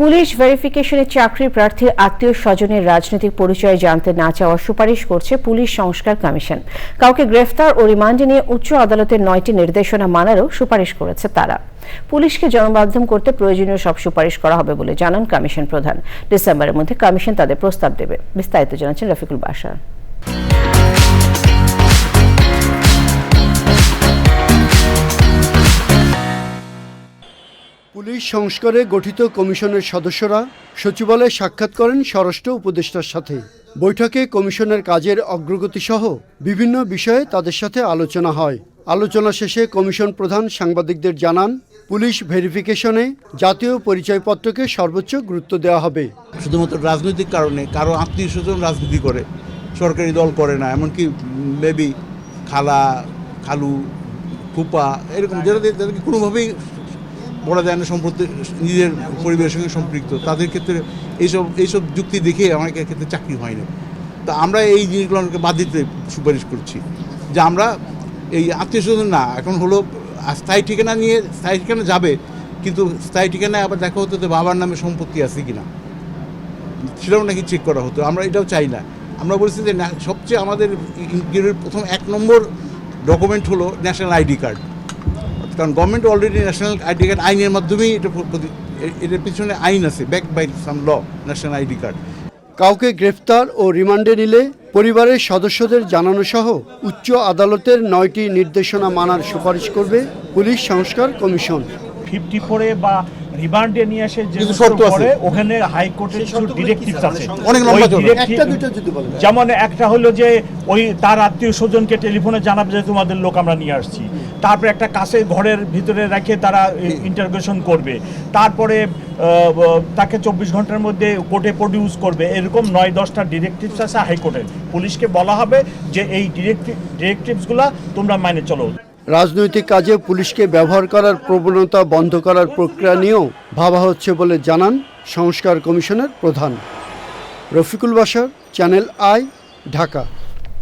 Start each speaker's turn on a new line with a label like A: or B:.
A: Police ভেরিফিকেশনে চাকরি প্রার্থীর আত্মীয় স্বজনের রাজনৈতিক পরিচয় জানতে না চাওয়ার সুপারিশ করছে পুলিশ সংস্কার কমিশন। কাউকে গ্রেফতার ও রিমান্ডে নিয়ে উচ্চ আদালতের নয়টি নির্দেশনা মানারও সুপারিশ করেছে তারা। পুলিশকে জনমাধ্যম করতে প্রয়োজনীয় সব সুপারিশ করা হবে বলে জানান কমিশন প্রধান। ডিসেম্বরের মধ্যে কমিশন তাদের প্রস্তাব দেবে। বিস্তারিত জানাচ্ছেন রফিকুল বাসার।
B: পুলিশ সংস্কারে গঠিত কমিশনের সদস্যরা সচিবালয়ে সাক্ষাৎ করেন স্বরাষ্ট্র উপদেষ্টার সাথে। বৈঠকে কমিশনের কাজের অগ্রগতি সহ বিভিন্ন বিষয়ে তাদের সাথে আলোচনা হয়। আলোচনা শেষে কমিশন প্রধান সাংবাদিকদের জানান, পুলিশ ভেরিফিকেশনে জাতীয় পরিচয়পত্রকে সর্বোচ্চ গুরুত্ব দেওয়া হবে।
C: শুধুমাত্র রাজনৈতিক কারণে কারও আত্মীয় স্বজন রাজনীতি করে, সরকারি দল করে না, এমনকি মেবি খালা, খালু, ফুপা, এরকম যারা যাদেরকে কোনোভাবেই বলা যায় না সম্পত্তি, নিজের পরিবারের সঙ্গে সম্পৃক্ত। তাদের ক্ষেত্রে এইসব এইসব যুক্তি দেখে অনেকের ক্ষেত্রে চাকরি হয় না। তা আমরা এই জিনিসগুলো জিনিসগুলোকে বাদ দিতে সুপারিশ করছি যে আমরা এই আত্মীয় স্বজন না, এখন হলো স্থায়ী ঠিকানা নিয়ে স্থায়ী ঠিকানা যাবে, কিন্তু স্থায়ী ঠিকানায় আবার দেখা হতো যে বাবার নামে সম্পত্তি আছে কি না সেটাও নাকি চেক করা হতো, আমরা এটাও চাই না। আমরা বলছি যে সবচেয়ে আমাদের প্রথম এক নম্বর ডকুমেন্ট হলো ন্যাশনাল আইডি কার্ড কারণ government already national ID card আইনের মাধ্যমেই এটা এটার পিছনে আইন আছে back by some law national ID card
B: কাউকে গ্রেফতার ও রিমান্ডে নিলে পরিবারের সদস্যদের জানানো সহ উচ্চ আদালতের নয়টি নির্দেশনা মানার সুপারিশ করবে পুলিশ সংস্কার কমিশন।
D: ফিফটি ফোরে বা রিমান্ডে নিয়ে এসে যে
C: শর্ত আছে।
D: ওখানে হাইকোর্টের কিছু ডিরেক্টিভস আছে।
C: অনেক লম্বা
D: ওই
C: চলে।
D: directive- যেমন একটা হলো যে ওই তার আত্মীয় স্বজনকে টেলিফোনে জানাবে যে তোমাদের লোক আমরা নিয়ে আসছি। তারপরে একটা কাছে ঘরের ভিতরে রেখে তারা ইন্টারগ্রেশন করবে। তারপরে তাকে চব্বিশ ঘণ্টার মধ্যে কোর্টে প্রডিউস করবে। এরকম নয়, দশটা ডিরেক্টিভস আছে হাইকোর্টের। পুলিশকে বলা হবে যে এই ডিরেক্টিভ ডিরেক্টিভসগুলো তোমরা মাইনে চলো।
B: রাজনৈতিক কাজে পুলিশকে ব্যবহার করার প্রবণতা বন্ধ করার প্রক্রিয়া নিয়েও ভাবা হচ্ছে বলে জানান সংস্কার কমিশনের প্রধান। রফিকুল বাসার, চ্যানেল আই, ঢাকা।